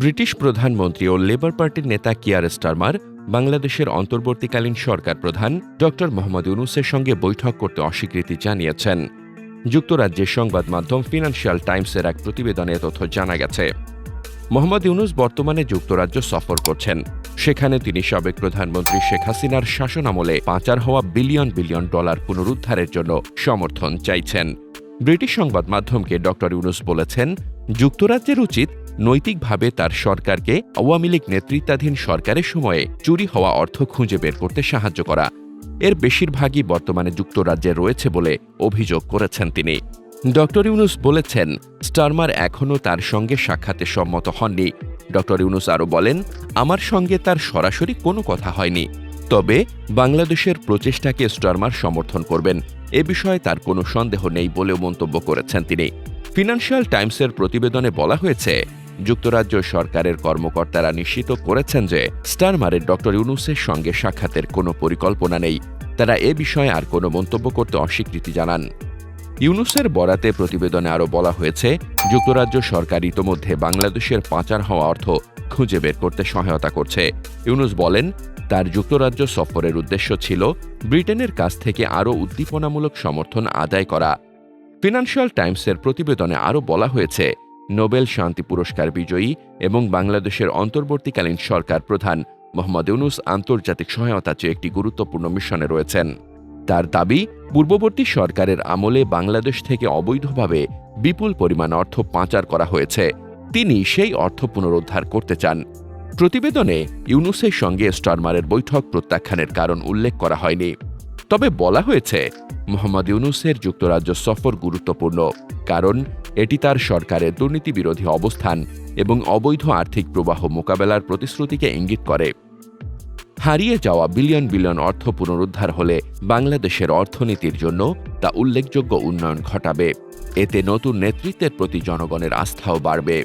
British প্রধানমন্ত্রী ও labour পার্টির নেতা কিয়ার স্টারমার, বাংলাদেশের অন্তর্বর্তীকালীন সরকার প্রধান ড মোহাম্মদ ইউনুসের সঙ্গে বৈঠক করতে অস্বীকৃতি জানিয়েছেন। যুক্তরাজ্যের সংবাদ মাধ্যম ফিনান্সিয়াল টাইমসের এক প্রতিবেদনে তথ্য জানা গেছে। মোহাম্মদ ইউনুস বর্তমানে যুক্তরাজ্য সফর করছেন। সেখানে তিনি সাবেক প্রধানমন্ত্রী শেখ হাসিনার শাসনামলে পাচার হওয়া বিলিয়ন বিলিয়ন ডলার পুনরুদ্ধারের জন্য সমর্থন চাইছেন। ব্রিটিশ সংবাদ মাধ্যমকে ড ইউনুস বলেছেন, যুক্তরাজ্যের উচিত নৈতিকভাবে তার সরকারকে আওয়ামী লীগ নেতৃত্বাধীন সরকারের সময়ে চুরি হওয়া অর্থ খুঁজে বের করতে সাহায্য করা। এর বেশিরভাগই বর্তমানে যুক্তরাজ্যে রয়েছে বলে অভিযোগ করেছেন তিনি। ড ইউনুস বলেছেন, স্টারমার এখনও তার সঙ্গে সাক্ষাতে সম্মত হননি। ড ইউনুস আরও বলেন, আমার সঙ্গে তার সরাসরি কোনো কথা হয়নি। তবে বাংলাদেশের প্রচেষ্টাকে স্টারমার সমর্থন করবেন। এ বিষয়ে তার কোনো সন্দেহ নেই বলেও মন্তব্য করেছেন তিনি। ফিনান্সিয়াল টাইমসের প্রতিবেদনে বলা হয়েছে যুক্তরাজ্য সরকারের কর্মকর্তারা নিশ্চিত করেছেন যে স্টারমারের ড ইউনুসের সঙ্গে সাক্ষাতের কোনো পরিকল্পনা নেই। তারা এ বিষয়ে আর কোনো মন্তব্য করতে অস্বীকৃতি জানান। ইউনুসের বরাতে প্রতিবেদনে আরও বলা হয়েছে, যুক্তরাজ্য সরকার ইতোমধ্যে বাংলাদেশের পাচার হওয়া অর্থ খুঁজে বের করতে সহায়তা করছে। ইউনুস বলেন, তার যুক্তরাজ্য সফরের উদ্দেশ্য ছিল ব্রিটেনের কাছ থেকে আরও উদ্দীপনামূলক সমর্থন আদায় করা। ফিনান্সিয়াল টাইমসের প্রতিবেদনে আরও বলা হয়েছে নোবেল শান্তি পুরস্কার বিজয়ী এবং বাংলাদেশের অন্তর্বর্তীকালীন সরকার প্রধান মোহাম্মদ ইউনুস আন্তর্জাতিক সহায়তা চেয়ে একটি গুরুত্বপূর্ণ মিশনে রয়েছেন। তার দাবি, পূর্ববর্তী সরকারের আমলে বাংলাদেশ থেকে অবৈধভাবে বিপুল পরিমাণ অর্থ পাচার করা হয়েছে। তিনি সেই অর্থ পুনরুদ্ধার করতে চান। প্রতিবেদনে ইউনুসের সঙ্গে স্টারমারের বৈঠক প্রত্যাখ্যানের কারণ উল্লেখ করা হয়নি। তবে বলা হয়েছে, মোহাম্মদ ইউনুসের যুক্তরাজ্য সফর গুরুত্বপূর্ণ, কারণ এটি তার সরকারের দুর্নীতি বিরোধী অবস্থান এবং অবৈধ আর্থিক প্রবাহ মোকাবেলার প্রতিশ্রুতিকে ইঙ্গিত করে। হারিয়ে যাওয়া বিলিয়ন বিলিয়ন অর্থ পুনরুদ্ধার হলে বাংলাদেশের অর্থনীতির জন্য তা উল্লেখযোগ্য উন্নয়ন ঘটাবে। এতে নতুন নেতৃত্বের প্রতি জনগণের আস্থাও বাড়বে।